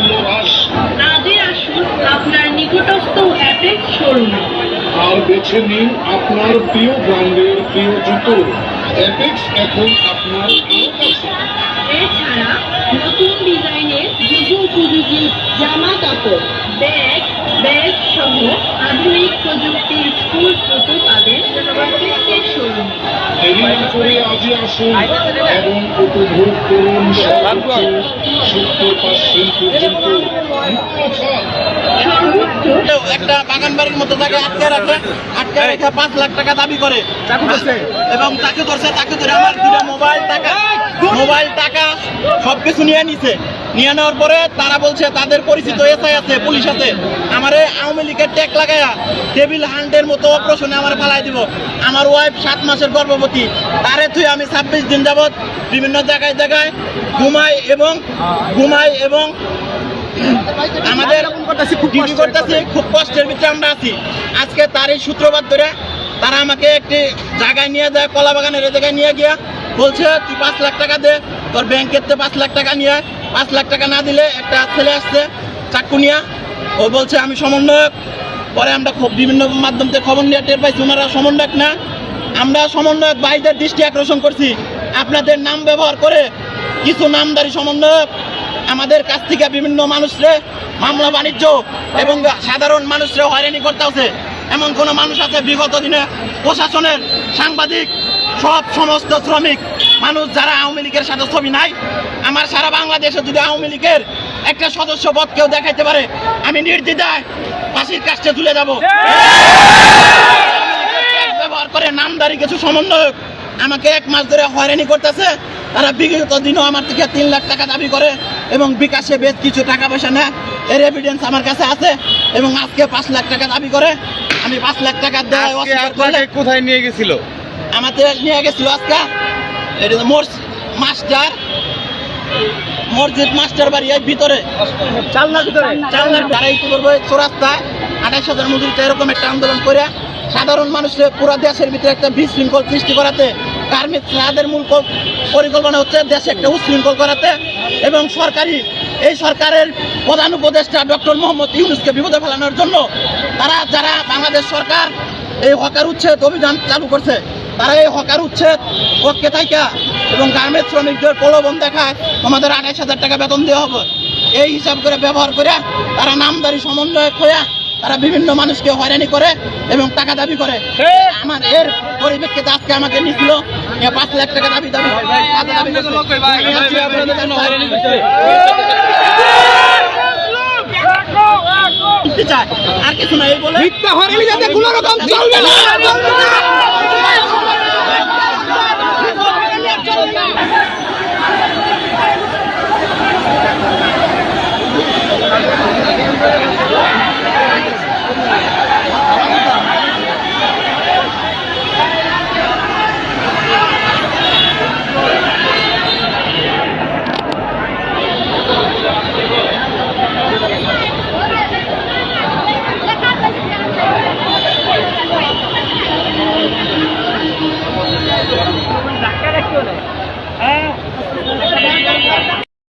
জুতোর মূল্য হ্রাস আজই আসুন আপনার নিকটস্থ অ্যাপেক্স শোরুমে। আর বেছে নিন আপনার প্রিয় ব্র্যান্ডের প্রিয় জুতো। অ্যাপেক্স এখন আপনার এছাড়া নতুন ডিজাইনের যুগ উপযোগী জামা কাপড় ব্যাগ ব্যাগ সহ আধুনিক প্রযুক্তির স্কুল জুতো পাবেন অ্যাপেক্সের শোরুমে। করে আজই আসুন এবং উপভোগ করুন সত্তর পার্সেন্ট পর্যন্ত একটা বাগান বাড়ির মতো তাকে আটকে রাখে। আটকে রেখে পাঁচ লাখ টাকা দাবি করে। এবং তাকে ধরছে তাকে ধরে আমার দুটা মোবাইল টাকা মোবাইল টাকা সবকিছু নিয়ে নিছে। নিয়ে নেওয়ার পরে তারা বলছে তাদের পরিচিত এসআই আছে পুলিশ আছে। আমারে আওয়ামী লীগের ট্যাগ লাগায়া টেবিল হান্ডের মতো অপারেশনে আমার ফালাই দিব। আমার ওয়াইফ সাত মাসের গর্ভবতী। তারে তুই আমি ছাব্বিশ দিন যাবত বিভিন্ন জায়গায় জায়গায় ঘুমাই এবং ঘুমাই এবং আমাদের করতেছি খুব কষ্টের ভিতরে আমরা আছি। আজকে তারই সূত্রপাত ধরে তারা আমাকে একটি জায়গায় নিয়ে যায়, কলা বাগানের জায়গায় নিয়ে গিয়া বলছে, তুই পাঁচ লাখ টাকা দে, তোর ব্যাংকের থেকে পাঁচ লাখ টাকা নিয়ে পাঁচ লাখ টাকা না দিলে একটা ছেলে আসছে, চাকু নিয়া। ও বলছে, আমি সমন্বয়ক। পরে আমরা বিভিন্ন মাধ্যম থেকে খবর নিয়ে টের পাইছি ওনারা সমন্বয়ক না। আমরা সমন্বয়ক ভাইদের দৃষ্টি আকর্ষণ করছি। আপনাদের নাম ব্যবহার করে কিছু নামদারি সমন্বয়ক আমাদের কাছ থেকে বিভিন্ন মানুষরে, মামলা বাণিজ্য এবং সাধারণ মানুষরে হয়রানি করতে আছে এমন কোন মানুষ আছে বিগত দিনে প্রশাসনের সাংবাদিক সব সমস্ত শ্রমিক মানুষ যারা আওয়ামী লীগের সাথে ছবি নাই আমার সারা বাংলাদেশে যদি আওয়ামী লীগের একটা সদস্য পদ কেউ দেখাইতে পারে আমি নির্দ্বিধায় ফাঁসির কাছে তুলে যাব ব্যবহার করে নামদারি কিছু সমন্বয়ক আমাকে এক মাস ধরে হয়রানি করতেছে। তারা বিগত দিনও আমার থেকে তিন লাখ টাকা দাবি করে এবং বিকাশে বেশ কিছু টাকা পয়সা নেয়। এর এভিডেন্স আমার কাছে আছে এবং আজকে পাঁচ লাখ টাকা দাবি করে। আমি পাঁচ লাখ টাকা আপনাকে কোথায় নিয়ে গেছিল? আমাদের নিয়ে গেছিল আজকে। এটা মোর মাস্টার মসজিদ মাস্টার বাড়ি এই ভিতরে। চালনার ভিতরে? চালনার কি করবে? চৌরাস্তায় আঠাইশ হাজার মজুরিতে এরকম একটা আন্দোলন করে সাধারণ মানুষের পুরো দেশের ভিতরে একটা বিশৃঙ্খল সৃষ্টি করাতে কার্মিক তাদের মূল পরিকল্পনা হচ্ছে দেশে একটা উশৃঙ্খল করাতে এবং সরকারি এই সরকারের প্রধান উপদেষ্টা ডক্টর মোহাম্মদ ইউনুসকে বিপদে ফেলানোর জন্য তারা যারা বাংলাদেশ সরকার এই হকার উচ্ছেদ অভিযান চালু করছে তারা এই হকার উচ্ছেদ পক্ষে থাইকা এবং গার্মেন্ট শ্রমিকদের প্রলোভন দেখায় তোমাদের আঠাইশ হাজার টাকা বেতন দেওয়া হবে এই হিসাব করে ব্যবহার করে তারা নামদারি সমন্বয় হয়ে তারা বিভিন্ন মানুষকে হয়রানি করে এবং টাকা দাবি করে আমার এর পরিপ্রেক্ষিতে আজকে আমাকে নিছিল পাঁচ লাখ টাকা দাবি দাবি দাবি করছে। আমি আজকে আপনাদের জন্য হয়রানি করছি। দিতে চায়। আর কিছু না এই বলে মিথ্যা হরেলি যাতে কোনো রকম চলবে